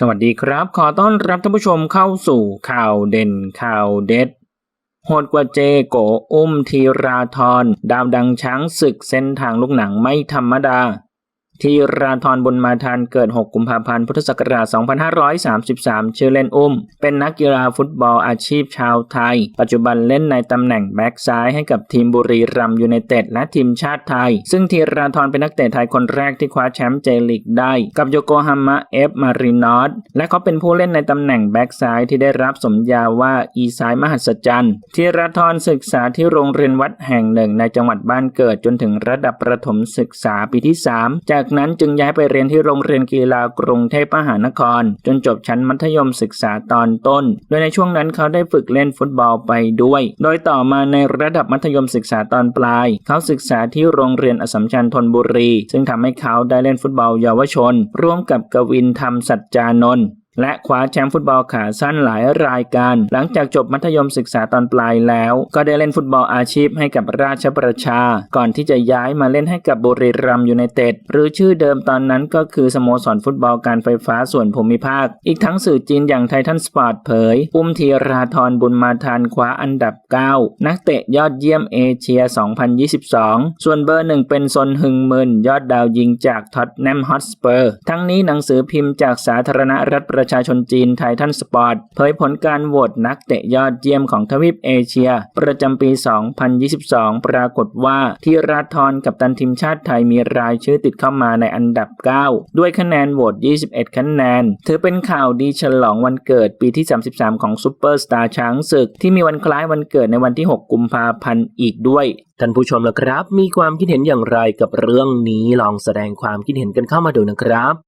สวัสดีครับ ขอต้อนรับท่านผู้ชมเข้าสู่ข่าวเด่นข่าวเด็ดโหดกว่าเจโกอุ้มทีราธรดาวดังช้างศึกเส้นทางลูกหนังไม่ธรรมดา ทีราธรบุญมาทานเกิด 6 กุมภาพันธ์ พุทธศักราช 2533 ชื่อเล่นอุ้ม เป็นนักกีฬาฟุตบอลอาชีพชาวไทย ปัจจุบันเล่นในตำแหน่งแบ็กซ้ายให้กับทีมบุรีรัมย์ยูไนเต็ดและทีมชาติไทย ซึ่งทีราธรเป็นนักเตะไทยคนแรกที่คว้าแชมป์เจลีกได้ กับโยโกฮาม่าเอฟมารินอสและเขาเป็นผู้เล่นในตำแหน่งแบ็กซ้ายที่ได้รับสมญาว่าอีซ้ายมหัศจรรย์ทีราธรศึกษาที่โรงเรียนวัดแห่งหนึ่งในจังหวัดบ้านเกิดจนถึงระดับประถมศึกษาปีที่ 3 จากากนั้นจึงย้ายไปเรียนที่โรงเรียนกีฬากรุงเทพมหานคร จนจบชั้นมัธยมศึกษาตอนต้น โดยในช่วงนั้นเขาได้ฝึกเล่นฟุตบอลไปด้วย โดยต่อมาในระดับมัธยมศึกษาตอนปลาย เขาศึกษาที่โรงเรียนอสมชัญธนบุรี ซึ่งทำให้เขาได้เล่นฟุตบอลเยาวชน ร่วมกับกวินธรรมสัจจานนท์ และคว้าแชมป์ฟุตบอลขาสั้นหลายรายการ หลังจากจบมัธยมศึกษาตอนปลายแล้ว ก็ได้เล่นฟุตบอลอาชีพให้กับราชประชา ก่อนที่จะย้ายมาเล่นให้กับบุรีรัมย์ยูไนเต็ดหรือชื่อเดิมตอนนั้นก็คือสโมสรฟุตบอลการไฟฟ้าส่วนภูมิภาค อีกทั้งสื่อจีนอย่างไททันสปอร์ตเผย อุ้มธีราธรบุญมาทานคว้าอันดับ 9 นักเตะยอดเยี่ยมเอเชีย 2022 ส่วนเบอร์หนึ่งเป็นซนฮึงมึนยอดดาวยิงจากท็อตแนมฮอตสเปอร์ ทั้งนี้หนังสือพิมพ์จากสาธารณรัฐประชาชนจีนไททันสปอร์ตเผยผลการโหวตนักเตะยอดเยี่ยมของทวีปเอเชีย ประจำปี 2022 ปรากฏว่าที่ราธรกับตันทีมชาติไทยมีรายชื่อติดเข้ามาในอันดับ 9 ด้วยคะแนนโหวต 21 คะแนน ถือเป็นข่าวดีฉลองวันเกิดปีที่ 33 ของซูเปอร์สตาร์ช้างศึก ที่มีวันคล้ายวันเกิดในวันที่ 6 กุมภาพันธ์อีกด้วยท่านผู้ชมล่ะครับ มีความคิดเห็นอย่างไรกับเรื่องนี้ลองแสดงความคิดเห็นกันเข้ามาดูนะครับ